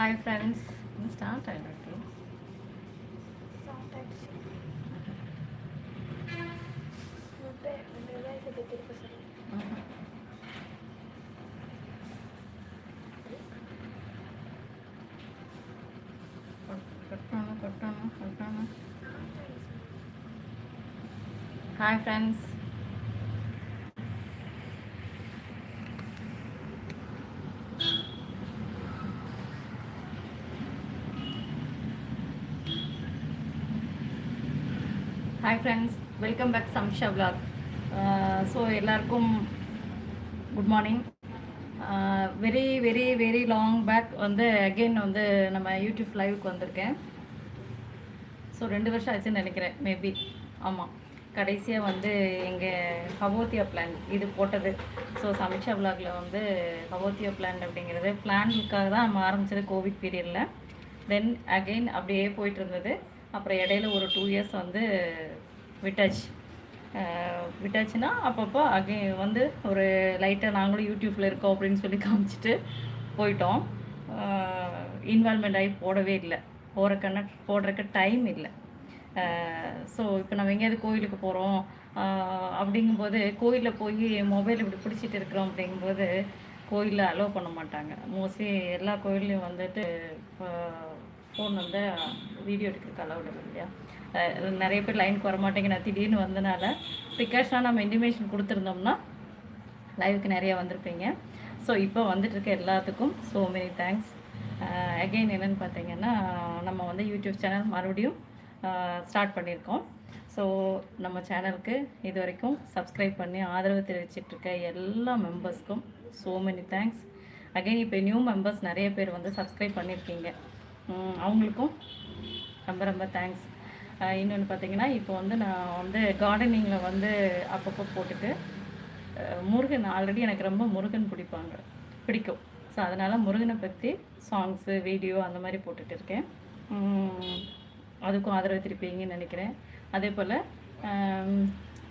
Hi friends start ஆகிடுச்சு கொட்டாமல் கொட்டாமல் கொட்டாமல் hi friends hi friends welcome back சம்ஷா vlog so எல்லாருக்கும் good morning very very very long back வந்து அகெயின் வந்து நம்ம யூடியூப் லைவுக்கு வந்திருக்கேன். ஸோ ரெண்டு வருஷம் ஆச்சுன்னு நினைக்கிறேன் மேபி ஆமாம் கடைசியாக வந்து எங்கள் ஹவோத்தியா பிளான் இது போட்டது. ஸோ சமிஷா விலாகில் வந்து ஹவோத்தியா பிளான் அப்படிங்கிறது பிளானுக்காக தான் நம்ம ஆரம்பிச்சது கோவிட் பீரியடில் தென் அகெயின் அப்படியே போயிட்டு இருந்தது. அப்புறம் இடையில ஒரு டூ இயர்ஸ் வந்து விட்டாச்சு. விட்டாச்சுன்னா அப்பப்போ அகே வந்து ஒரு லைட்டாக நாங்களும் யூடியூப்பில் இருக்கோம் அப்படின்னு சொல்லி காமிச்சிட்டு போயிட்டோம். இன்வால்மெண்ட் ஆகி போடவே இல்லை. போகிறக்கான போடுறக்கு டைம் இல்லை. ஸோ இப்போ நம்ம எங்கேயாவது கோயிலுக்கு போகிறோம் அப்படிங்கும்போது கோயிலில் போய் மொபைல் இப்படி பிடிச்சிட்டு இருக்கிறோம் அப்படிங்கும்போது கோயிலில் அலோவ் பண்ண மாட்டாங்க. மோஸ்ட்லி எல்லா கோயில்லையும் வந்துட்டு ஃபோன் வந்து வீடியோ எடுக்கிறதுக்கு அலோவ் இல்லை இல்லையா? நிறைய பேர் லைனுக்கு வர மாட்டேங்க நான் திடீர்னு வந்தனால ப்ரிகாஷனாக நம்ம இன்டிமேஷன் கொடுத்துருந்தோம்னா லைவுக்கு நிறைய வந்திருப்பீங்க. ஸோ இப்போ வந்துட்டு இருக்க எல்லாத்துக்கும் ஸோ மெனி தேங்க்ஸ் அகெயின் என்னென்னு பார்த்தீங்கன்னா நம்ம வந்து யூடியூப் சேனல் மறுபடியும் ஸ்டார்ட் பண்ணியிருக்கோம். ஸோ நம்ம சேனலுக்கு இது வரைக்கும் சப்ஸ்கிரைப் பண்ணி ஆதரவு தெரிவிச்சிட்ருக்க எல்லா மெம்பர்ஸ்க்கும் ஸோ மெனி தேங்க்ஸ் அகைன் இப்போ நியூ மெம்பர்ஸ் நிறைய பேர் வந்து சப்ஸ்கிரைப் பண்ணியிருக்கீங்க. அவங்களுக்கும் ரொம்ப ரொம்ப தேங்க்ஸ் இன்னொன்று பார்த்தீங்கன்னா இப்போ வந்து நான் வந்து கார்டனிங்கில் வந்து அப்பப்போ போட்டுட்டு முருகன் ஆல்ரெடி எனக்கு ரொம்ப முருகன் பிடிப்பாங்க பிடிக்கும். ஸோ அதனால் முருகனை பற்றி சாங்ஸு வீடியோ அந்த மாதிரி போட்டுட்டு இருக்கேன். அதுக்கும் ஆதரவு திருப்பீங்கன்னு நினைக்கிறேன். அதே போல்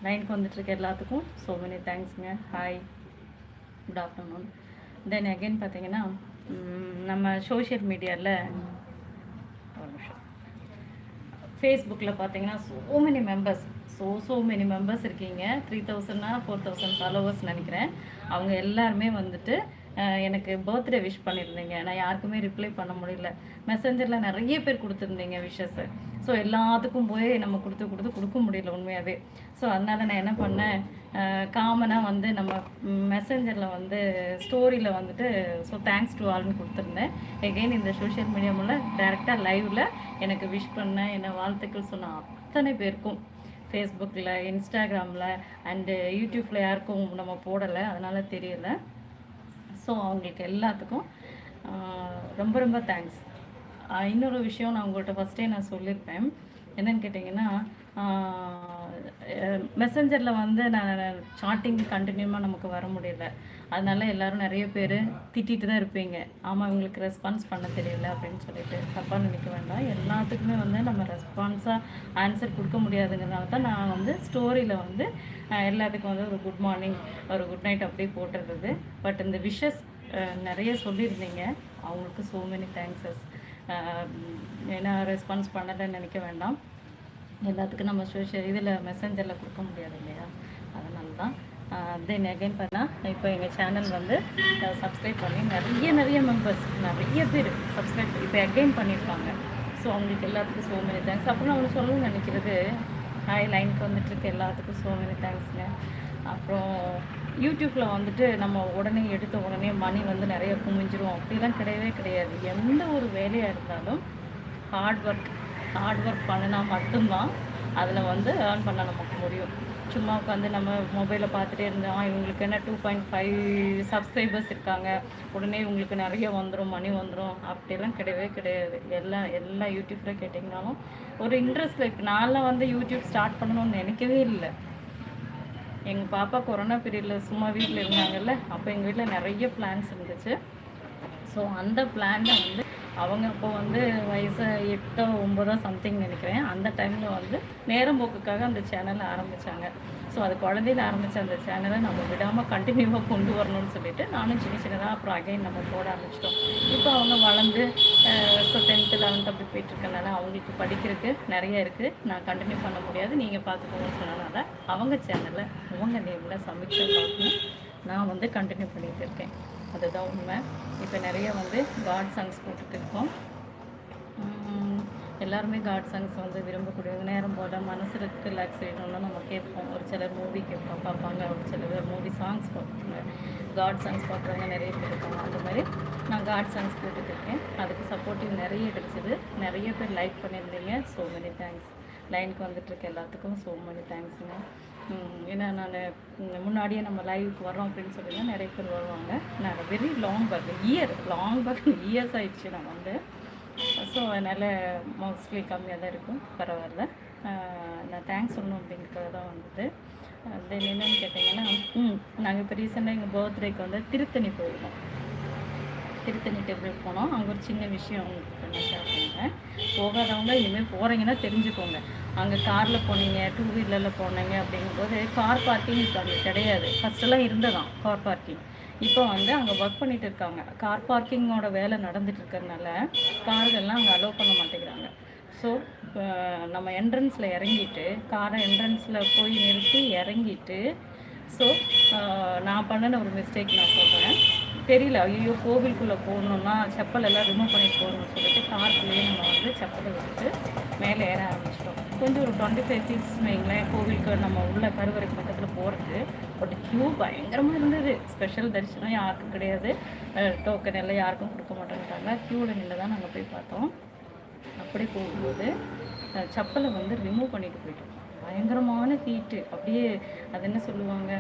லைனுக்கு வந்துட்டுருக்க எல்லாத்துக்கும் ஸோ மெனி தேங்க்ஸுங்க hi good afternoon then again பார்த்தீங்கன்னா நம்ம சோஷியல் மீடியாவில் ஃபேஸ்புக்கில் பார்த்தீங்கன்னா so many members so so many members இருக்கீங்க. த்ரீ தௌசண்ட்னா ஃபோர் தௌசண்ட் ஃபாலோவர்ஸ் நினைக்கிறேன். அவங்க எல்லாருமே வந்துட்டு எனக்கு பர்த்டே விஷ் பண்ணியிருந்தீங்க. நான் யாருக்குமே ரிப்ளை பண்ண முடியல. மெசஞ்சரில் நிறைய பேர் கொடுத்துருந்தீங்க விஷஸ்ஸு ஸோ எல்லாத்துக்கும் போய் நம்ம கொடுத்து கொடுத்து கொடுக்க முடியல உண்மையாகவே ஸோ அதனால் நான் என்ன பண்ணேன்? காமனாக வந்து நம்ம மெசஞ்சரில் வந்து ஸ்டோரியில் வந்துட்டு ஸோ தேங்க்ஸ் டு ஆல்னு கொடுத்துருந்தேன். எகெயின் இந்த சோஷியல் மீடியா மூலம் டேரெக்டாக லைவில் எனக்கு விஷ் பண்ண என்ன வாழ்த்துக்கள் சொன்ன அத்தனை பேருக்கும். ஃபேஸ்புக்கில் இன்ஸ்டாகிராமில் அண்டு யூடியூப்பில் யாருக்கும் நம்ம போடலை. அதனால் தெரியலை. ஸோ அவங்களுக்கு எல்லாத்துக்கும் ஆஹ், ரொம்ப ரொம்ப தேங்க்ஸ் இன்னொரு விஷயம் நான் உங்கள்கிட்ட ஃபஸ்ட்டே நான் சொல்லியிருப்பேன் என்னன்னு கேட்டிங்கன்னா மெசஞ்சரில் வந்து நான் சாட்டிங் கண்டினியூமாக நமக்கு வர முடியல. அதனால எல்லாரும் நிறைய பேர் திட்டிட்டு தான் இருப்பீங்க. ஆமாம் இவங்களுக்கு ரெஸ்பான்ஸ் பண்ண தெரியல அப்படின்னு சொல்லிட்டு. தப்பாக நினைக்க வேண்டாம். எல்லாத்துக்குமே வந்து நம்ம ரெஸ்பான்ஸாக ஆன்சர் கொடுக்க முடியாதுங்கிறனால தான் நான் வந்து ஸ்டோரியில் வந்து எல்லாத்துக்கும் வந்து ஒரு குட் மார்னிங் ஒரு குட் நைட் அப்படியே போட்டுருது பட் இந்த விஷஸ் நிறைய சொல்லியிருந்தீங்க. அவங்களுக்கு ஸோ மெனி தேங்க்ஸஸ் ஏன்னா ரெஸ்பான்ஸ் பண்ணலைன்னு நினைக்க வேண்டாம். எல்லாத்துக்கும் நம்ம சோஷியல் இதில் மெசஞ்சரில் கொடுக்க முடியாது இல்லையா? அதனால தான் தென் அகைன் பண்ணால் இப்போ எங்கள் சேனல் வந்து சப்ஸ்கிரைப் பண்ணி நிறைய நிறைய மெம்பர்ஸ் நிறைய பேர் சப்ஸ்கிரைப் இப்போ அகைன் பண்ணியிருப்பாங்க ஸோ அவங்களுக்கு எல்லாத்துக்கும் ஸோ மெனி தேங்க்ஸ் அப்புறம் அவங்க சொல்லணும்னு நினைக்கிறது ஹாய் லைனுக்கு வந்துட்டுருக்கு எல்லாத்துக்கும் ஸோ மெனி தேங்க்ஸுங்க அப்புறம் யூடியூப்பில் வந்துட்டு நம்ம உடனே எடுத்த உடனே மணி வந்து நிறைய குமிஞ்சிரும். அப்படிலாம் கிடையவே கிடையாது. எந்த ஒரு வேலையாக இருந்தாலும் ஹார்ட் ஒர்க் ஹார்ட் ஒர்க் பண்ணினா மட்டும்தான் அதில் வந்து ஏர்ன் பண்ண நமக்கு முடியும். சும்மா உட்காந்து நம்ம மொபைலை பார்த்துட்டே இருந்தோம் இவங்களுக்கு என்ன டூ பாயிண்ட் ஃபைவ் சப்ஸ்கிரைபர்ஸ் இருக்காங்க. உடனே இவங்களுக்கு நிறைய வந்துடும் மணி வந்துடும் அப்படிலாம் கிடையவே கிடையாது. எல்லா எல்லா யூடியூப்பில் கேட்டிங்கனாலும் ஒரு இன்ட்ரெஸ்ட்டில் இப்போ நான்லாம் வந்து யூடியூப் ஸ்டார்ட் பண்ணணும்னு நினைக்கவே இல்லை. எங்கள் பாப்பா கொரோனா பீரியடில் சும்மா வீட்டில் இருந்தாங்கல்ல அப்போ எங்கள் வீட்டில் நிறைய பிளான்ஸ் இருந்துச்சு. ஸோ அந்த பிளானை வந்து அவங்க அப்போ வந்து வயசு எட்டோ ஒம்பதோ சம்திங் நினைக்கிறேன். அந்த டைமில் வந்து நேரம் போக்குக்காக அந்த சேனலை ஆரம்பித்தாங்க ஸோ அது குழந்தையில ஆரம்பித்த அந்த சேனலை நம்ம விடாமல் கண்டினியூவாக கொண்டு வரணும்னு சொல்லிட்டு நானும் சின்ன சின்னதாக அப்புறம் அகைன் நம்ம போட ஆரம்பிச்சிட்டோம். இப்போ அவங்க வளர்ந்து ஸோ டென்த்து லெவன்த் அப்படி போயிட்டுருக்கனால அவங்களுக்கு படிக்கிறதுக்கு நிறைய இருக்குது நான் கண்டினியூ பண்ண முடியாது. நீங்கள் பார்த்துக்கோங்கன்னு சொன்னனால அவங்க சேனலில் அவங்க நேமில் சமீட்சை பார்க்கணும் நான் வந்து கண்டினியூ பண்ணிகிட்டு இருக்கேன். அதுதான் உண்மை. இப்போ நிறைய வந்து காட் சாங்ஸ் போட்டுட்டு இருக்கோம் எல்லாருமே காட் சாங்ஸ் வந்து விரும்பக்கூடியவங்க. நேரம் போல் மனசு ரிலாக்ஸ் வேணும்னு நம்ம கேட்போம். ஒரு சிலர் மூவி கேட்போம் பார்ப்பாங்க. ஒரு சிலர் மூவி சாங்ஸ் பார்ப்பாங்க காட் சாங்ஸ் பார்க்குறவங்க நிறைய பேர் இருக்காங்க. அந்த மாதிரி நான் காட் சாங்ஸ் போட்டுட்டு இருக்கேன் அதுக்கு சப்போர்ட்டிவ் நிறைய கிடச்சிது. நிறைய பேர் லைக் பண்ணியிருந்தீங்க. ஸோ மெனி தேங்க்ஸ் லைனுக்கு வந்துட்டுருக்க எல்லாத்துக்கும் ஸோ மெனி தேங்க்ஸுங்க ஏன்னா நான் முன்னாடியே நம்ம லைவுக்கு வரோம் அப்படின்னு சொல்லி நிறைய பேர் வருவாங்க. நான் very long back year long back years ஆயிடுச்சு நான் வந்து. ஸோ அதனால் மோஸ்ட்லி கம்மியாக தான் இருக்கும். பரவாயில்ல. நான் தேங்க்ஸ் சொல்லணும் அப்படிங்கிறதுக்காக தான் வந்தது. தென் என்னன்னு கேட்டிங்கன்னா ம் நாங்கள் இப்போ ரீசெண்டாக எங்கள் பர்த்டேக்கு வந்து திருத்தணி போயிருந்தோம். திருத்தணி டெம்பிள் போனோம். அங்கே ஒரு சின்ன விஷயம் உங்களுக்கு நான் ஷேர் பண்ணுறேன் போகாதவங்க இனிமேல் போகிறீங்கன்னா தெரிஞ்சுக்கோங்க. அங்கே காரில் போனீங்க டூ வீலரில் போனீங்க அப்படிங்கும்போது கார் பார்க்கிங் இப்போ அங்கே கிடையாது. ஃபஸ்ட்டெல்லாம் இருந்ததான் கார் பார்க்கிங் இப்போ வந்து அங்கே ஒர்க் பண்ணிட்டு இருக்காங்க. கார் பார்க்கிங்கோட வேலை நடந்துட்டு இருக்கறனால கார்கள்லாம் அங்கே அலோவ் பண்ண மாட்டேங்கிறாங்க. ஸோ நம்ம என்ட்ரன்ஸில் இறங்கிட்டு காரை என்ட்ரன்ஸில் போய் நிறுத்தி இறங்கிட்டு ஸோ நான் பண்ணின ஒரு மிஸ்டேக் நான் சொல்கிறேன் தெரியல ஐயோ கோவிலுக்குள்ளே போகணுன்னா செப்பல் எல்லாம் ரிமூவ் பண்ணிட்டு போகணும்னு சொல்லிட்டு காருக்குள்ளேயே நம்ம வந்து செப்பலை விட்டுட்டு மேலே ஏற ஆரம்பிச்சிட்டோம். கொஞ்சம் ஒரு டுவெண்ட்டி ஃபைவ் சீட்ஸ் வைங்களேன் கோவிலுக்கு நம்ம உள்ள கருவறைக்கு பக்கத்தில் போகிறது பட் க்யூ பயங்கரமாக இருந்தது. ஸ்பெஷல் தரிசனம் யாருக்கும் கிடையாது. டோக்கன் எல்லாம் யாருக்கும் கொடுக்க மாட்டேங்கிறாங்க க்யூவில் நின்று தான் நாங்கள் போய் பார்த்தோம். அப்படி போகும்போது செப்பலை வந்து ரிமூவ் பண்ணிட்டு போயிட்டோம். பயங்கரமான ஹீட்டு அப்படியே அது என்ன சொல்லுவாங்க?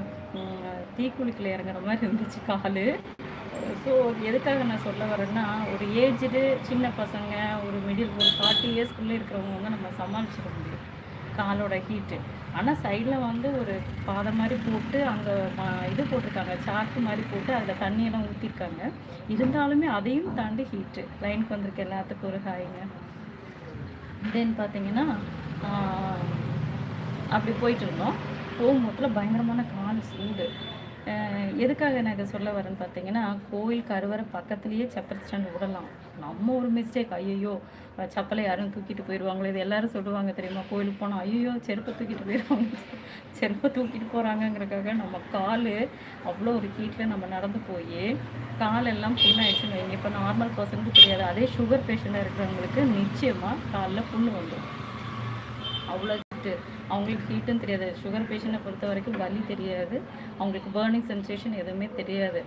தீக்குளிக்கில் இறங்குற மாதிரி இருந்துச்சு கால். ஸோ எதுக்காக நான் சொல்ல வரேன்னா ஒரு ஏஜ்டு சின்ன பசங்க ஒரு மிடில் ஒரு ஃபார்ட்டி இயர்ஸ்க்குள்ளே இருக்கிறவங்க வந்து நம்ம சமாளிச்சிட முடியும். காலோட ஹீட்டு ஆனால் சைடில் வந்து ஒரு பாதை மாதிரி போட்டு அங்கே இது போட்டிருக்காங்க சாக்கு மாதிரி போட்டு அதில் தண்ணியெல்லாம் ஊற்றிருக்காங்க இருந்தாலுமே அதையும் தாண்டி ஹீட்டு லைனுக்கு வந்திருக்க எல்லாத்துக்கும் ஒரு ஹாய்ங்க தென் பார்த்தீங்கன்னா அப்படி போயிட்டு இருந்தோம். போகும்போதுல பயங்கரமான கால் சூடு. எதுக்காக நான் இதை சொல்ல வரேன்னு பார்த்தீங்கன்னா கோயில் கருவறை பக்கத்துலேயே செப்பல் ஸ்டாண்ட் விடலாம். நம்ம ஒரு மிஸ்டேக் ஐயோ செப்பலை யாரும் தூக்கிட்டு போயிடுவாங்களோ இது எல்லாரும் சொல்லுவாங்க தெரியுமா? கோயிலுக்கு போனால் ஐயோ செருப்பை தூக்கிட்டு போயிடுவாங்க செருப்பை தூக்கிட்டு போகிறாங்கங்கிறக்காக நம்ம கால் அவ்வளோ ஒரு ஹீட்டில் நம்ம நடந்து போய் காலெல்லாம் புண்ணாயிடுச்சுன்னு வைங்க இப்போ நார்மல் பர்சனுக்கு தெரியாது. அதே சுகர் பேஷண்ட்டாக இருக்கிறவங்களுக்கு நிச்சயமாக காலில் புண்ணு வந்துடும் அவ்வளோ ஹீட்டு அவங்களுக்கு ஹீட்டும் தெரியாது. சுகர் பேஷண்ட்டை பொறுத்த வரைக்கும் வலி தெரியாது. அவங்களுக்கு பேர்னிங் சென்சேஷன் எதுவுமே தெரியாது.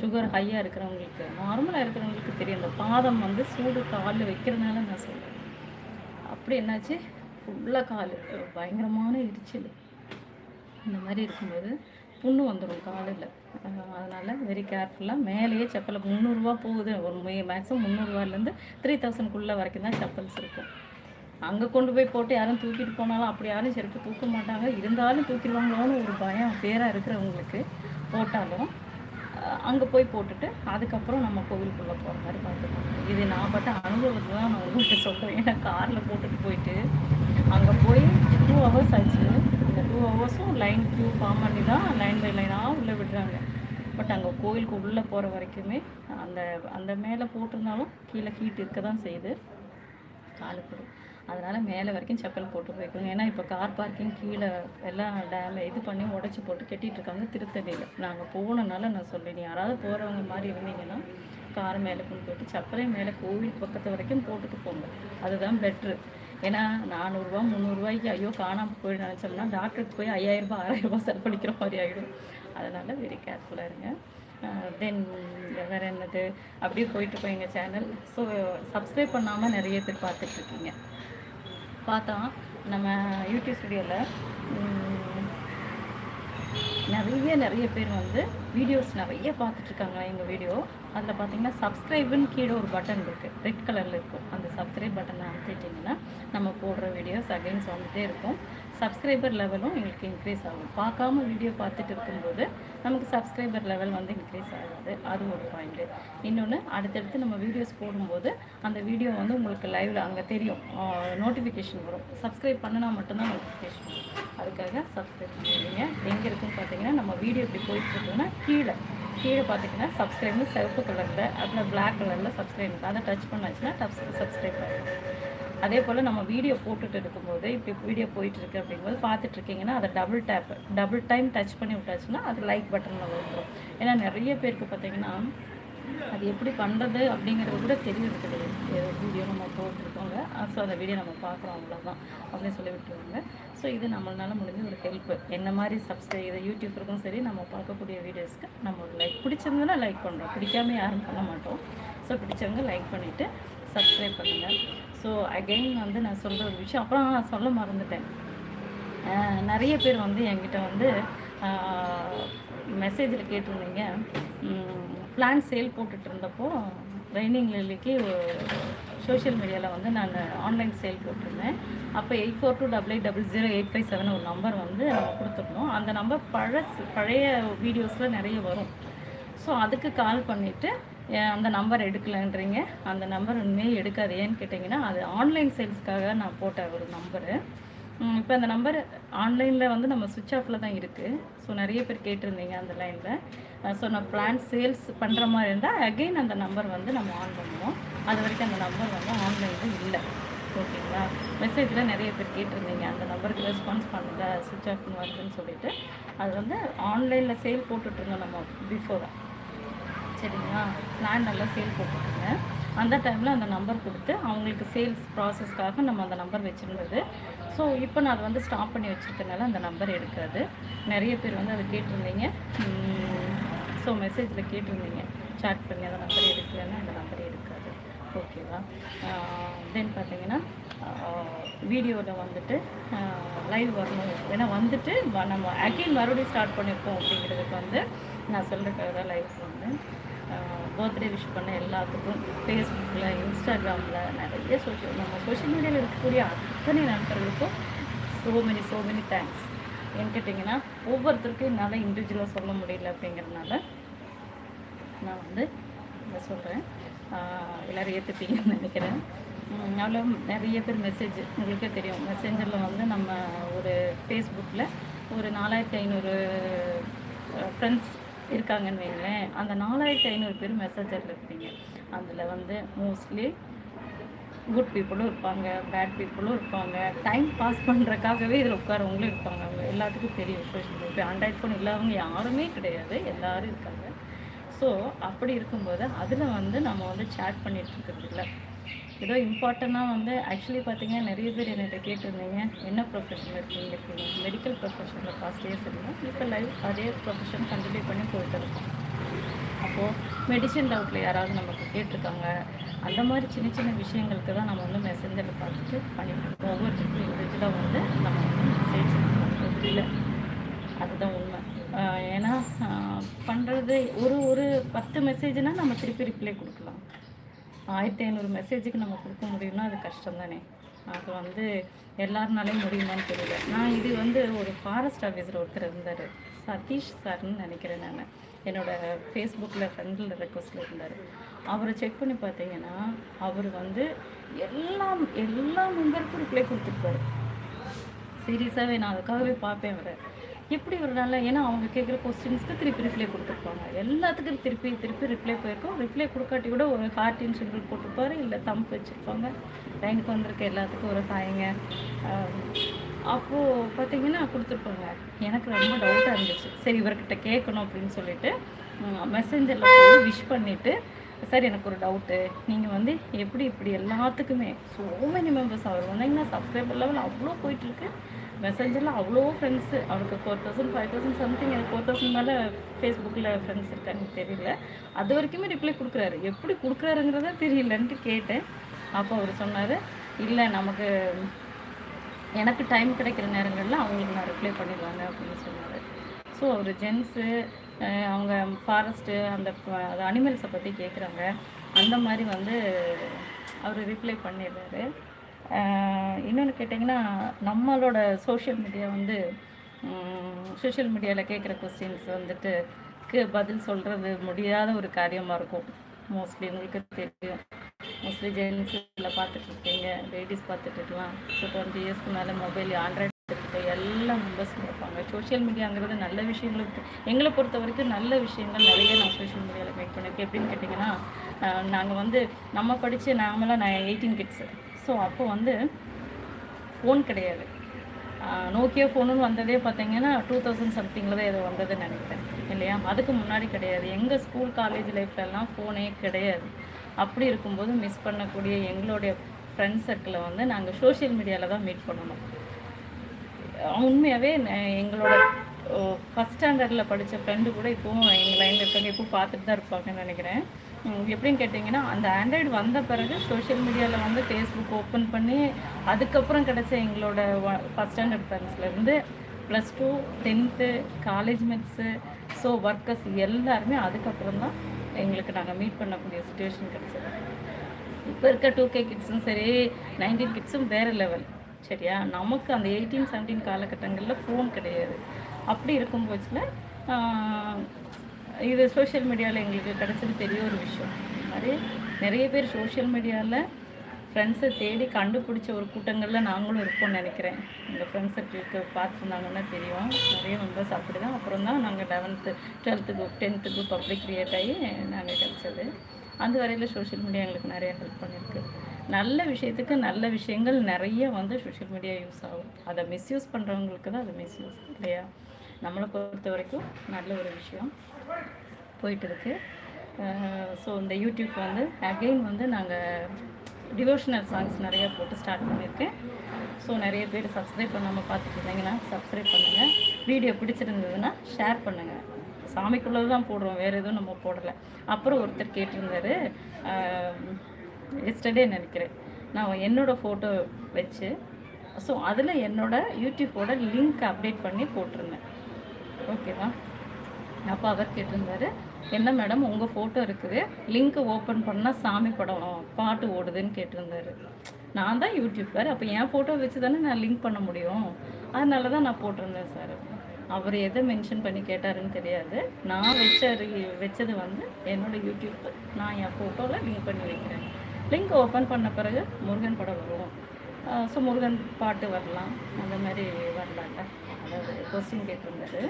சுகர் ஹையாக இருக்கிறவங்களுக்கு நார்மலாக இருக்கிறவங்களுக்கு தெரியும். இந்த பாதம் வந்து சூடு காலில் வைக்கிறதுனால நான் சொல்கிறேன் அப்படி என்னாச்சு? ஃபுல்லாக கால் பயங்கரமான எரிச்சல். இந்த மாதிரி இருக்கும்போது புண்ணு வந்துடும் காலில். அதனால் வெரி கேர்ஃபுல்லாக மேலேயே செப்பல் முந்நூறுரூவா போகுது. ஒரு மேக்ஸிமம் முந்நூறுரூவாலேருந்து த்ரீ தௌசண்ட்குள்ளே வரைக்கும் தான் செப்பல்ஸ் இருக்கும். அங்கே கொண்டு போய் போட்டு யாரும் தூக்கிட்டு போனாலும் அப்படி யாரும் செருப்பு தூக்க மாட்டாங்க. இருந்தாலும் தூக்கிடுவாங்களோன்னு ஒரு பயம் பேராக இருக்கிறவங்களுக்கு போட்டாலும் அங்கே போய் போட்டுட்டு அதுக்கப்புறம் நம்ம கோவிலுக்குள்ளே போகிற மாதிரி பார்த்துக்கோங்க இது நான் பட்ட அனுபவத்தை தான் நான் உங்கள்கிட்ட சொல்கிறேன் ஏன்னா காரில் போட்டுட்டு போயிட்டு அங்கே போய் டூ ஹவர்ஸ் ஆச்சு. அந்த டூ ஹவர்ஸும் லைன் க்யூ ஃபார்ம் பண்ணி தான் லைன் பை லைனாக உள்ளே விடுறாங்க. பட் அங்கே கோயிலுக்கு உள்ளே போகிற வரைக்குமே அந்த அந்த மேலே போட்டிருந்தாலும் கீழே ஹீட் இருக்க தான் செய்யுது. காலுக்கு. அதனால் மேலே வரைக்கும் செப்பல் போட்டு போய்க்கோங்க ஏன்னா இப்போ கார் பார்க்கிங் கீழே எல்லாம் டேம் இது பண்ணி உடச்சி போட்டு கட்டிட்டு திருத்தணியில். நாங்கள் போனனால நான் சொல்லினேன் யாராவது போகிறவங்க மாதிரி இருந்தீங்கன்னா கார் மேலே கொண்டு போயிட்டு செப்பலையும் மேலே கோவில் பக்கத்து வரைக்கும் போட்டுட்டு போங்க. அதுதான் பெட்ரு ஏன்னா நானூறுரூவா முந்நூறுரூவாய்க்கு ஐயோ காணாமல் போய் நினச்சோம்னா டாக்டருக்கு போய் ஐயாயிரரூபா ஆறாயிரரூபா செலவழிக்கிற மாதிரி ஆகிடும் அதனால் வெரி கேர்ஃபுல்லாக இருங்க. தென் வேறு என்னது? அப்படியே போயிட்டு போய் எங்கள் சேனல் ஸோ சப்ஸ்கிரைப் பண்ணாமல் நிறைய பேர் பார்த்துட்ருக்கீங்க பார்த்தா நம்ம யூடியூப் ஸ்டுடியோவில் நிறைய நிறைய பேர் வந்து வீடியோஸ் நிறைய பார்த்துட்ருக்காங்க எங்கள் வீடியோ அதில் பார்த்தீங்கன்னா சப்ஸ்கிரைபுன்னு கீழே ஒரு பட்டன் இருக்குது ரெட் கலரில் இருக்கும். அந்த சப்ஸ்கிரைப் பட்டனை அழுத்திட்டிங்கன்னா நம்ம போடுற வீடியோஸ் அகைன்ஸ் வந்துகிட்டே இருக்கும். சப்ஸ்கிரைபர் லெவலும் எங்களுக்கு இன்க்ரீஸ் ஆகும் பார்க்காம வீடியோ பார்த்துட்டு இருக்கும்போது நமக்கு சப்ஸ்கிரைபர் லெவல் வந்து இன்க்ரீஸ் ஆகாது. அது ஒரு பாயிண்ட்டு இன்னொன்று அடுத்தடுத்து நம்ம வீடியோஸ் போடும்போது அந்த வீடியோ வந்து உங்களுக்கு லைவில் அங்கே தெரியும். நோட்டிஃபிகேஷன் வரும். சப்ஸ்கிரைப் பண்ணினா மட்டும்தான் நோட்டிஃபிகேஷன் வரும். அதுக்காக சப்ஸ்கிரைப் பண்ணுவீங்க எங்கே இருக்குன்னு பார்த்தீங்கன்னா நம்ம வீடியோ இப்படி போயிட்டுருக்கோம்னா கீழே. கீழே பார்த்தீங்கன்னா சப்ஸ்கிரைப்னு சிவப்பு கலரில் அதில் பிளாக் கலரில் சப்ஸ்கிரைப் அதை டச் பண்ணாச்சுன்னா டச் சப்ஸ்கிரைப் ஆகிடும் அதே போல் நம்ம வீடியோ போட்டுட்டு இருக்கும்போது இப்படி வீடியோ போயிட்டு இருக்கு அப்படிங்கும்போது பார்த்துட்டு இருக்கீங்கன்னா அதை double tap double time touch பண்ணி விட்டாச்சுன்னா அது லைக் பட்டனில் வந்துடும் ஏன்னா நிறைய பேருக்கு பார்த்தீங்கன்னா அது எப்படி பண்ணுறது அப்படிங்கிறது கூட தெரியறது கிடையாது. வீடியோ நம்ம போட்டிருக்கோங்க ஸோ அந்த வீடியோ நம்ம பார்க்குறோம் அவ்வளோதான் அப்படின்னு சொல்லி விட்டுருவாங்க. ஸோ இது நம்மளால முடிஞ்ச ஒரு ஹெல்ப் என்ன மாதிரி சப்ஸ்கிரைப் இது யூடியூப்ருக்கும் சரி நம்ம பார்க்கக்கூடிய வீடியோஸ்க்கு நம்ம ஒரு லைக் பிடிச்சிருந்ததுன்னா லைக் பண்ணுறோம் பிடிக்காம யாரும் பண்ண மாட்டோம். ஸோ பிடிச்சவங்க லைக் பண்ணிவிட்டு சப்ஸ்கிரைப் பண்ணுங்கள் ஸோ அகெயின் வந்து நான் சொல்கிற ஒரு விஷயம். அப்புறம் நான் சொல்ல மறந்துட்டேன். நிறைய பேர் வந்து என்கிட்ட வந்து மெசேஜில் கேட்டிருந்தீங்க. பிளான் சேல் போட்டுட்டு இருந்தப்போ ரைனிங் லில்லிக்கு சோஷியல் மீடியாவில் வந்து நான் ஆன்லைன் சேல் போட்டிருந்தேன். அப்போ eight four two double eight double zero eight five seven ஒரு நம்பர் வந்து நம்ம கொடுத்துருந்தோம். அந்த நம்பர் பழசு பழைய வீடியோஸில் நிறைய வரும். ஸோ அதுக்கு கால் பண்ணிவிட்டு அந்த நம்பர் எடுக்கலன்றீங்க. அந்த நம்பர் உண்மையே எடுக்காது. ஏன்னு கேட்டிங்கன்னா அது ஆன்லைன் சேல்ஸ்க்காக நான் போட்ட ஒரு நம்பரு இப்போ அந்த நம்பர் ஆன்லைனில் வந்து நம்ம சுவிட்ச் ஆஃபில் தான் இருக்குது ஸோ நிறைய பேர் கேட்டிருந்தீங்க அந்த லைனில் ஸோ நான் பிளான் சேல்ஸ் பண்ணுற மாதிரி இருந்தால் அகெயின் அந்த நம்பர் வந்து நம்ம ஆன் பண்ணுவோம். அது வரைக்கும் அந்த நம்பர் வந்து ஆன்லைனில் இல்லை. ஓகேங்களா? மெசேஜில் நிறைய பேர் கேட்டிருந்தீங்க. அந்த நம்பருக்கு ரெஸ்பான்ஸ் பண்ணல சுவிட்ச் ஆஃப் வருதுன்னு சொல்லிட்டு. அது வந்து ஆன்லைனில் சேல் போட்டுட்ருந்தோம் நம்ம பிஃபோராக சரிங்களா பிளான் நல்லா சேல் போட்டுருங்க அந்த டைமில் அந்த நம்பர் கொடுத்து அவங்களுக்கு சேல்ஸ் ப்ராசஸ்க்காக நம்ம அந்த நம்பர் வச்சுருந்தது. ஸோ இப்போ நான் அதை வந்து ஸ்டாப் பண்ணி வச்சுருக்கனால அந்த நம்பர் எடுக்காது. நிறைய பேர் வந்து அதை கேட்டிருந்தீங்க. ஸோ மெசேஜில் கேட்டிருந்தீங்க. சாட் பண்ணி அந்த நம்பர் எடுக்கலன்னா அந்த நம்பர் எடுக்காது. ஓகேவா தென் பார்த்தீங்கன்னா வீடியோவில் வந்துட்டு லைவ் வரணும். ஏன்னா வந்துட்டு நம்ம அகெயின் மறுபடியும் ஸ்டார்ட் பண்ணியிருக்கோம் அப்படிங்கிறதுக்கு வந்து நான் சொல்கிறதுக்காக தான் லைவ் வந்தேன் பர்த்டே விஷ் பண்ண எல்லாத்துக்கும் ஃபேஸ்புக்கில் இன்ஸ்டாகிராமில் நிறைய சோஷியல் நம்ம சோஷியல் மீடியாவில் இருக்கக்கூடிய அத்தனை நண்பர்களுக்கும் so many so many thanks ஏன்னு கேட்டிங்கன்னா ஒவ்வொருத்தருக்கும் என்னால் இண்டிவிஜுவலாக சொல்ல முடியல அப்படிங்கிறதுனால நான் வந்து இதை சொல்கிறேன் எல்லோரும் ஏற்றுப்பீங்கன்னு நினைக்கிறேன். அவ்வளோ நிறைய பேர் மெசேஜ் உங்களுக்கே தெரியும். மெசேஞ்சரில் வந்து நம்ம ஒரு ஃபேஸ்புக்கில் ஒரு நாலாயிரத்தி ஐநூறு ஃப்ரெண்ட்ஸ் இருக்காங்கன்னு வைங்களேன். அந்த நாலாயிரத்தி ஐநூறு பேர் மெசேஜரில் இருப்பீங்க அதில் வந்து மோஸ்ட்லி குட் பீப்புளும் இருப்பாங்க பேட் பீப்புளும் இருப்பாங்க. டைம் பாஸ் பண்ணுறக்காகவே இதில் உட்காரவங்களும் இருப்பாங்க. அவங்க எல்லாத்துக்கும் தெரியும் சோஷியல் மீடியா ஆண்ட்ராய்ட் ஃபோன் இல்லாதவங்க யாருமே கிடையாது. எல்லோரும் இருக்காங்க. ஸோ அப்படி இருக்கும்போது அதில் வந்து நம்ம வந்து சேட் பண்ணிகிட்டு இருக்கிறது இல்லை. ஏதோ இம்பார்ட்டண்ட்டாக வந்து ஆக்சுவலி பார்த்தீங்கன்னா நிறைய பேர் என்கிட்ட கேட்டிருந்தீங்க. என்ன ப்ரொஃபஷனில் இருக்கீங்க அப்படின்னு மெடிக்கல் ப்ரொஃபஷனில் பாஸ்ட் இயர்ஸ் இருந்தோம் இப்போ லைஃப் அதே ப்ரொஃபஷன் கண்டினியூ பண்ணி போயிட்டு இருக்கோம். அப்போது மெடிசன் டவுட்டில் யாராவது நமக்கு கேட்டிருக்காங்க. அந்த மாதிரி சின்ன சின்ன விஷயங்களுக்கு தான் நம்ம வந்து மெசேஞ்சரில் பார்த்துட்டு பண்ணிட்டு ஒவ்வொருத்தருக்கும் இண்டிவிஜுவலாக வந்து நம்ம வந்து மெசேஜ் புரியல அதுதான் உண்மை. ஏன்னா பண்ணுறது ஒரு ஒரு பத்து மெசேஜ்னால் நம்ம திருப்பி ரிப்ளை கொடுக்கலாம். ஆயிரத்தி ஐநூறு மெசேஜுக்கு நம்ம கொடுக்க முடியும்னா அது கஷ்டம் தானே அது வந்து எல்லாருனாலையும் முடியுமான்னு தெரியல. நான் இது வந்து ஒரு ஃபாரஸ்ட் ஆஃபீஸர் ஒருத்தர் இருந்தார். சதீஷ் சார்னு நினைக்கிறேன் நான். என்னோட ஃபேஸ்புக்கில் ஃப்ரெண்டில் ரெக்வஸ்ட்டில் இருந்தார். அவரை செக் பண்ணி பார்த்தீங்கன்னா அவர் வந்து எல்லாம் எல்லா மெம்பருக்கும் ரிப்ளை கொடுத்துருப்பாரு. சீரியஸாகவே நான் அதுக்காகவே பார்ப்பேன் அவரை. எப்படி ஒரு நல்ல ஏன்னா அவங்க கேட்குற கொஸ்டின்ஸ்க்கு திருப்பி ரிப்ளை கொடுத்துருப்பாங்க. எல்லாத்துக்கும் திருப்பி திருப்பி ரிப்ளை போயிருக்கோம். ரிப்ளை கொடுக்காட்டி கூட ஒரு ஹார்ட் சிம்பிள் போட்டிருப்பாரு இல்லை தம்ப் வச்சுருப்பாங்க. லைனுக்கு வந்திருக்க எல்லாத்துக்கும் ஒரு ஹாய்ங்க அப்போது பார்த்தீங்கன்னா கொடுத்துருப்பாங்க. எனக்கு ரொம்ப டவுட்டாக இருந்துச்சு. சரி இவர்கிட்ட கேட்கணும் அப்படின்னு சொல்லிட்டு மெசேஞ்சரில் போய் விஷ் பண்ணிவிட்டு சார் எனக்கு ஒரு டவுட்டு நீங்கள் வந்து எப்படி இப்படி எல்லாத்துக்குமே ஸோ மெனி மெம்பர்ஸ் அவர் வந்தீங்கன்னா சப்ஸ்கிரைபர் லெவல் அவ்வளோ போயிட்டுருக்கு மெசஞ்சரில் அவ்வளோ ஃப்ரெண்ட்ஸு அவருக்கு four thousand five thousand something எனக்கு ஃபோர் தௌசண்ட் மேலே ஃபேஸ்புக்கில் ஃப்ரெண்ட்ஸ் இருக்காங்க தெரியல. அது வரைக்குமே ரிப்ளை கொடுக்குறாரு. எப்படி கொடுக்குறாருங்கிறதா தெரியலன்ட்டு கேட்டேன். அப்போ அவர் சொன்னார் இல்லை நமக்கு எனக்கு டைம் கிடைக்கிற நேரங்களில் அவங்களுக்கு நான் ரிப்ளை பண்ணிடுவாங்க அப்படின்னு சொன்னார். ஸோ அவர் ஜென்ஸு அவங்க ஃபாரஸ்ட்டு அந்த அனிமல்ஸை பற்றி கேட்குறாங்க அந்த மாதிரி வந்து அவர் ரிப்ளை பண்ணிடுறாரு. இன்னொன்று கேட்டிங்கன்னா நம்மளோட சோஷியல் மீடியா வந்து சோஷியல் மீடியாவில் கேட்குற கொஸ்டின்ஸ் வந்துட்டு க்கு பதில் சொல்கிறது முடியாத ஒரு காரியமாக இருக்கும். மோஸ்ட்லி உங்களுக்கு தெரியும். மோஸ்ட்லி ஜென்ஸில் பார்த்துட்ருக்கீங்க லேடிஸ் பார்த்துட்ருக்கலாம் ஸோ டுவெண்ட்டி இயர்ஸ்க்கு மேலே மொபைல் ஆண்ட்ராய்டு எடுத்துக்கிட்ட எல்லா மெம்பர்ஸ் இருப்பாங்க. சோஷியல் மீடியாங்கிறது நல்ல விஷயங்களும் எங்களை பொறுத்த வரைக்கும் நல்ல விஷயங்கள் நிறைய நான் சோஷியல் மீடியாவில் மேக் பண்ணியிருக்கேன். எப்படின்னு கேட்டிங்கன்னா நாங்கள் வந்து நம்ம படித்த நாமெல்லாம் நான் எயிட்டீன் கிட்ஸு ஸோ அப்போ வந்து ஃபோன் கிடையாது. நோக்கியா ஃபோனுன்னு வந்ததே பார்த்தீங்கன்னா டூ தௌசண்ட் சம்திங்கில் தான் ஏதோ வந்ததுன்னு நினைக்கிறேன். இல்லையா? அதுக்கு முன்னாடி கிடையாது. எங்கள் ஸ்கூல் காலேஜ் லைஃப்லலாம் ஃபோனே கிடையாது. அப்படி இருக்கும்போது மிஸ் பண்ணக்கூடிய எங்களுடைய ஃப்ரெண்ட்ஸ் சர்க்கிளை வந்து நாங்கள் சோஷியல் மீடியாவில் தான் மீட் பண்ணணும். உண்மையாகவே எங்களோட ஃபஸ்ட் ஸ்டாண்டர்டில் படித்த ஃப்ரெண்டு கூட இப்போவும் எங்கள் லைனில் இருக்காங்க இப்போ பார்த்துட்டு தான் இருப்பாங்கன்னு நினைக்கிறேன். எப்படின்னு கேட்டிங்கன்னா அந்த ஆண்ட்ராய்டு வந்த பிறகு சோஷியல் மீடியாவில் வந்து ஃபேஸ்புக் ஓப்பன் பண்ணி அதுக்கப்புறம் கிடைச்ச எங்களோட first standard ஃப்ரெண்ட்ஸ்லேருந்து plus two tenth college mates so workers எல்லாருமே அதுக்கப்புறம் தான் எங்களுக்கு நாங்கள் மீட் பண்ணக்கூடிய சுச்சுவேஷன் கிடச்சது. இப்போ இருக்க டூ கே கிட்ஸும் சரி நைன்டீன் கிட்ஸும் வேறு லெவல் சரியா? நமக்கு அந்த எயிட்டீன் செவன்டீன் காலகட்டங்களில் ஃபோன் கிடையாது. அப்படி இருக்கும் போச்சில் இது சோஷியல் மீடியாவில் எங்களுக்கு கிடச்சது பெரிய ஒரு விஷயம். மாதிரி நிறைய பேர் சோஷியல் மீடியாவில் ஃப்ரெண்ட்ஸை தேடி கண்டுபிடிச்ச ஒரு கூட்டங்களில் நாங்களும் இருப்போம்னு நினைக்கிறேன். எங்கள் ஃப்ரெண்ட்ஸ் சர்க்கிளுக்கு பார்த்துருந்தாங்கன்னா தெரியும். நிறைய மெம்பர்ஸ் அப்படி தான் அப்புறம் தான் நாங்கள் eleventh twelfth group tenth group அப்படி க்ரியேட் ஆகி நாங்கள் கிடச்சது. அந்த வரையில் சோஷியல் மீடியா எங்களுக்கு நிறைய ஹெல்ப் பண்ணியிருக்கு. நல்ல விஷயத்துக்கு நல்ல விஷயங்கள் நிறைய வந்து சோஷியல் மீடியா யூஸ் ஆகும். அதை மிஸ்யூஸ் பண்ணுறவங்களுக்கு தான் அது மிஸ்யூஸ் இல்லையா? நம்மளை பொறுத்த வரைக்கும் நல்ல ஒரு விஷயம். போயிட்டுருக்கு. ஸோ இந்த யூடியூப் வந்து அகெயின் வந்து நாங்கள் டிவோஷனல் சாங்ஸ் நிறைய போட்டு ஸ்டார்ட் பண்ணியிருக்கேன். ஸோ நிறைய பேர் சப்ஸ்கிரைப் பண்ணாமல் பார்த்துட்டு இருந்தீங்கன்னா சப்ஸ்கிரைப் பண்ணுங்கள் வீடியோ பிடிச்சிருந்ததுன்னா ஷேர் பண்ணுங்கள் சாமிக்குள்ளது தான் போடுறோம். வேறு எதுவும் நம்ம போடலை. அப்புறம் ஒருத்தர் கேட்டிருந்தாரு. எஸ்டர்டே நினைக்கிறேன். நான் என்னோடய ஃபோட்டோ வச்சு ஸோ அதில் என்னோடய யூடியூப்போட லிங்க் அப்டேட் பண்ணி போட்டிருந்தேன். ஓகேவா அப்போ அவர் கேட்டிருந்தாரு என்ன மேடம் உங்கள் ஃபோட்டோ இருக்குது. லிங்க்கை ஓப்பன் பண்ணால் சாமி படம் பாட்டு ஓடுதுன்னு கேட்டிருந்தாரு. நான் தான் யூடியூப்பர் அப்போ என் ஃபோட்டோ வச்சு தானே நான் லிங்க் பண்ண முடியும். அதனால தான் நான் போட்டிருந்தேன் சார் அவர் எதை மென்ஷன் பண்ணி கேட்டாருன்னு தெரியாது. நான் வச்ச வச்சது வந்து என்னோடய யூடியூப்பில் நான் என் ஃபோட்டோவில் லிங்க் பண்ணி வைக்கிறேன். லிங்க் ஓப்பன் பண்ண பிறகு முருகன் படம் வரும். ஸோ முருகன் பாட்டு வரலாம். அந்த மாதிரி வரலாம்ல அதாவது கொஸ்டின் கேட்டிருந்தாரு.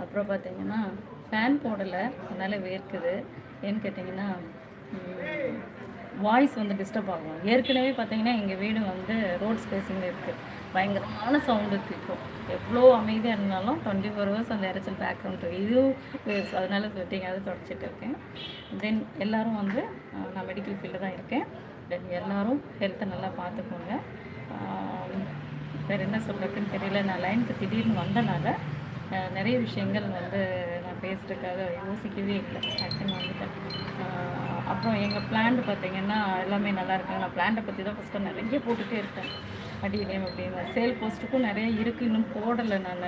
அப்புறம் பார்த்தீங்கன்னா ஃபேன் போடலை. அதனால் வேர்க்குது. ஏன்னு கேட்டிங்கன்னா வாய்ஸ் வந்து டிஸ்டர்ப் ஆகும். ஏற்கனவே பார்த்தீங்கன்னா எங்கள் வீடு வந்து ரோட் ஸ்பேஸிங்கில் இருக்குது பயங்கரமான சவுண்டு கேட்கும் எவ்வளோ அமைதியாக இருந்தாலும் டுவெண்ட்டி ஃபோர் ஹவர்ஸ் அந்த இறைச்சல் பேக்ரவுண்ட் இதுவும் அதனால் அதனால அதை தொடச்சிட்டு இருக்கேன். தென் எல்லாரும் வந்து நான் மெடிக்கல் ஃபீல்டில் தான் இருக்கேன். தென் எல்லோரும் ஹெல்த்தை நல்லா பார்த்துக்கோங்க. வேறு என்ன சொல்கிறதுன்னு தெரியல. நான் லைனுக்கு திடீர்னு வந்தனால நிறைய விஷயங்கள் வந்து நான் பேசுகிறதுக்காக யோசிக்கவே இல்லை. டக்குன்னு வந்துட்டேன். அப்புறம் எங்கள் பிளான்ட் பார்த்தீங்கன்னா எல்லாமே நல்லா இருக்காங்க நான் பிளான்ட்டை பற்றி தான் ஃபஸ்ட்டு நிறைய போட்டுகிட்டே இருக்கேன் அடிநியம் அப்படின்னு. சேல் போஸ்ட்டுக்கும் நிறைய இருக்குது இன்னும் போடலை நான்.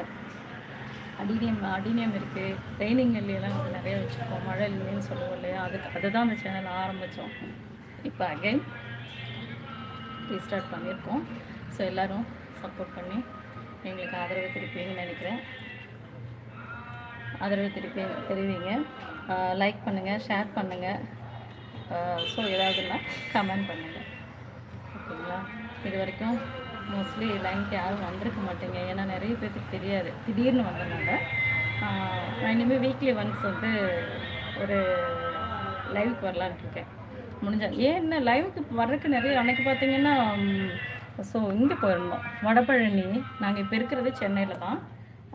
அடினியம் அடினியம் இருக்குது ட்ரைனிங் எல்லாம் வந்து நிறைய வச்சுருக்கோம். மழை இல்லைன்னு சொல்லுவோம் இல்லையா? அதுக்கு அதுதான் அந்த சேனல் ஆரம்பித்தோம். இப்போ அகைன் ரீஸ்டார்ட் பண்ணியிருக்கோம். ஸோ எல்லோரும் சப்போர்ட் பண்ணி எங்களுக்கு ஆதரவு திருப்பின்னு நினைக்கிறேன். ஆதரவு திருப்பி தெரிவிங்க. லைக் பண்ணுங்கள் ஷேர் பண்ணுங்கள் ஸோ ஏதாவதுன்னா கமெண்ட் பண்ணுங்கள் ஓகேங்களா? இது வரைக்கும் மோஸ்ட்லி லைனுக்கு யாரும் வந்திருக்க மாட்டேங்க. ஏன்னா நிறைய பேருக்கு தெரியாது. திடீர்னு வந்தனால நான் இனிமேல் வீக்லி ஒன்ஸ் வந்து ஒரு லைவுக்கு வரலான்னு இருக்கேன். முடிஞ்சா ஏன் என்ன லைவுக்கு வர்றதுக்கு நிறைய அன்னைக்கு பார்த்தீங்கன்னா ஸோ இங்கே போயிருந்தோம் வடபழனி. நாங்கள் இப்போ இருக்கிறது சென்னையில் தான்.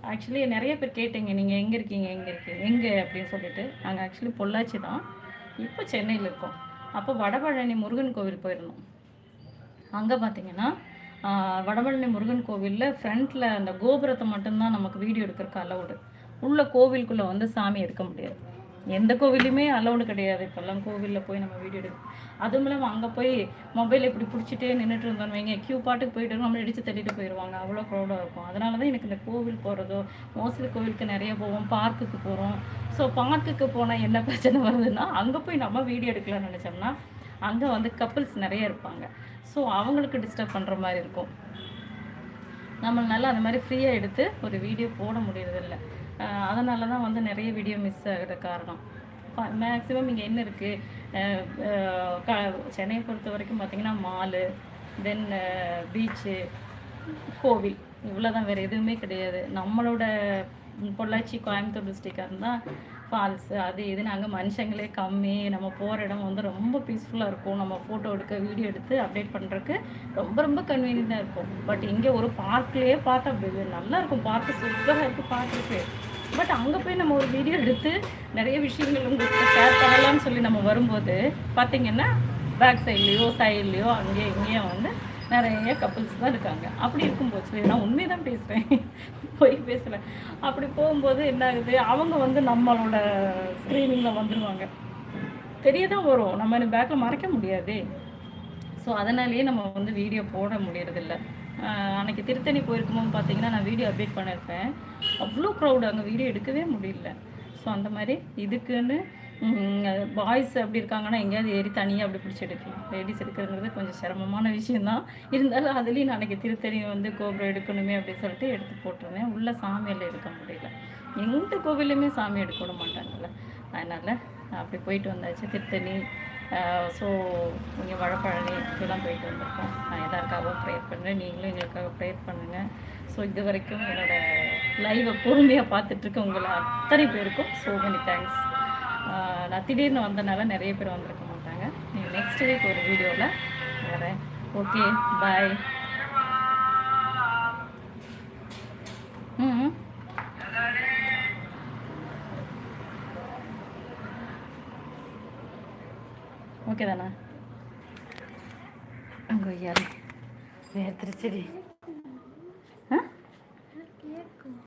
ஆக்சுவலி நிறைய பேர் கேட்டீங்க. நீங்கள் எங்கே இருக்கீங்க? எங்கே இருக்கீங்க எங்கே? அப்படின்னு சொல்லிட்டு. நாங்கள் ஆக்சுவலி பொள்ளாச்சி தான். இப்போ சென்னையில் இருக்கோம். அப்போ வடபழனி முருகன் கோவில் போயிருந்தோம். அங்கே பார்த்தீங்கன்னா வடபழனி முருகன் கோவிலில் ஃப்ரண்ட்டில் அந்த கோபுரத்தை மட்டும்தான் நமக்கு வீடியோ எடுக்கிறதுக்கு அலௌடு உள்ள கோவிலுக்குள்ளே வந்து சாமி எடுக்க முடியாது. எந்த கோவிலையுமே அலௌடு கிடையாது. இப்போல்லாம் கோவிலில் போய் நம்ம வீடியோ எடுக்க அதுவும் இல்லாமல் அங்கே போய் மொபைல் இப்படி பிடிச்சிட்டே நின்றுட்டு இருந்தோம்னு வைங்க கியூ பாட்டுக்கு போயிட்டு இருக்கோம், நம்மளை இடித்து தள்ளிட்டு போயிடுவாங்க அவ்வளோ க்ரௌடாக இருக்கும். அதனால தான் எனக்கு இந்த கோவில் போகிறதோ மோஸ்ட்லி கோவிலுக்கு நிறைய போவோம் பார்க்குக்கு போகிறோம் ஸோ பார்க்குக்கு போனால் என்ன பிரச்சனை வருதுன்னா அங்கே போய் நம்ம வீடியோ எடுக்கலாம்னு நினச்சோம்னா அங்கே வந்து கப்புள்ஸ் நிறைய இருப்பாங்க. ஸோ அவங்களுக்கு டிஸ்டர்ப் பண்ணுற மாதிரி இருக்கும். நம்மளால அந்த மாதிரி ஃப்ரீயாக எடுத்து ஒரு வீடியோ போட முடியறதில்ல. அதனால தான் வந்து நிறைய வீடியோ மிஸ் ஆகிற காரணம். மேக்ஸிமம் இங்கே என்ன இருக்குது க சென்னையை பொறுத்த வரைக்கும் பார்த்திங்கன்னா மாலு தென் பீச்சு கோவில். இவ்வளோ தான் வேறு எதுவுமே கிடையாது. நம்மளோட பொள்ளாச்சி கோயம்புத்தூர் டிஸ்ட்ரிக்டாக இருந்தால் ஃபால்ஸ் அது இது நாங்கள் மனுஷங்களே கம்மி. நம்ம போகிற இடம் வந்து ரொம்ப பீஸ்ஃபுல்லாக இருக்கும். நம்ம ஃபோட்டோ எடுக்க வீடியோ எடுத்து அப்டேட் பண்ணுறதுக்கு ரொம்ப ரொம்ப கன்வீனியண்ட்டாக இருக்கும். பட் இங்கே ஒரு பார்க்லேயே பார்த்தா நல்லா இருக்கும். பார்க்கு சூப்பராக இருக்குது பார்க்குறதுக்கு பட் அங்கே போய் நம்ம ஒரு வீடியோ எடுத்து நிறைய விஷயங்கள் உங்களுக்கு ஷேர் பண்ணலாம்னு சொல்லி நம்ம வரும்போது பார்த்தீங்கன்னா பேக் சைட்லேயோ சைட்லேயோ அங்கேயோ இங்கேயும் வந்து நிறைய கப்புள்ஸ் தான் இருக்காங்க. அப்படி இருக்கும்போது நான் உண்மையை தான் பேசுகிறேன் போய் பேசுகிறேன் அப்படி போகும்போது என்ன ஆகுது? அவங்க வந்து நம்மளோட ஸ்க்ரீனிங்கில் வந்துடுவாங்க தெரிய தான் வரும். நம்ம பேக்கில் மறைக்க முடியாது. ஸோ அதனாலேயே நம்ம வந்து வீடியோ போட முடியறதில்ல. ஆஹ் அன்னைக்கு திருத்தணி போயிருக்கும்போது பார்த்தீங்கன்னா நான் வீடியோ அப்டேட் பண்ணியிருப்பேன். அவ்வளோ க்ரௌடு அங்கே வீடியோ எடுக்கவே முடியல. ஸோ அந்த மாதிரி இதுக்குன்னு பாய்ஸ் அப்படி இருக்காங்கன்னா எங்கேயாவது ஏறி தனியாக அப்படி பிடிச்சி எடுக்கலாம். லேடிஸ் எடுக்கிறதுங்கிறது கொஞ்சம் சிரமமான விஷயந்தான் இருந்தாலும் அதுலேயும் நான் அன்னைக்கு திருத்தணி வந்து கோபுரம் எடுக்கணுமே அப்படின்னு சொல்லிட்டு எடுத்து போட்டிருந்தேன். உள்ளே சாமியில் எடுக்க முடியல. எந்த கோவிலையுமே சாமி எடுக்க விட மாட்டாங்கல்ல. அதனால் அப்படி போயிட்டு வந்தாச்சு திருத்தணி. ஸோ இங்கே வழப்பழனி இப்படிலாம் போயிட்டு வந்திருக்கோம். நான் எல்லாருக்காகவும் ப்ரேயர் பண்ணுறேன் நீங்களும் எங்களுக்காக ப்ரேயர் பண்ணுங்கள் ஸோ இது வரைக்கும் என்னோடய லைவை பொறுமையாக பார்த்துட்ருக்க உங்களை அத்தனை பேருக்கும் ஸோ மெனி தேங்க்ஸ் நான் திடீர்னு வந்தனால நிறைய பேர் வந்திருக்க மாட்டாங்க. நீங்கள் நெக்ஸ்ட் வீக் ஒரு வீடியோவில் வரேன். ஓகே பாய் ம் ஓகே தானே அங்கே யாரு வேறு திருச்செடி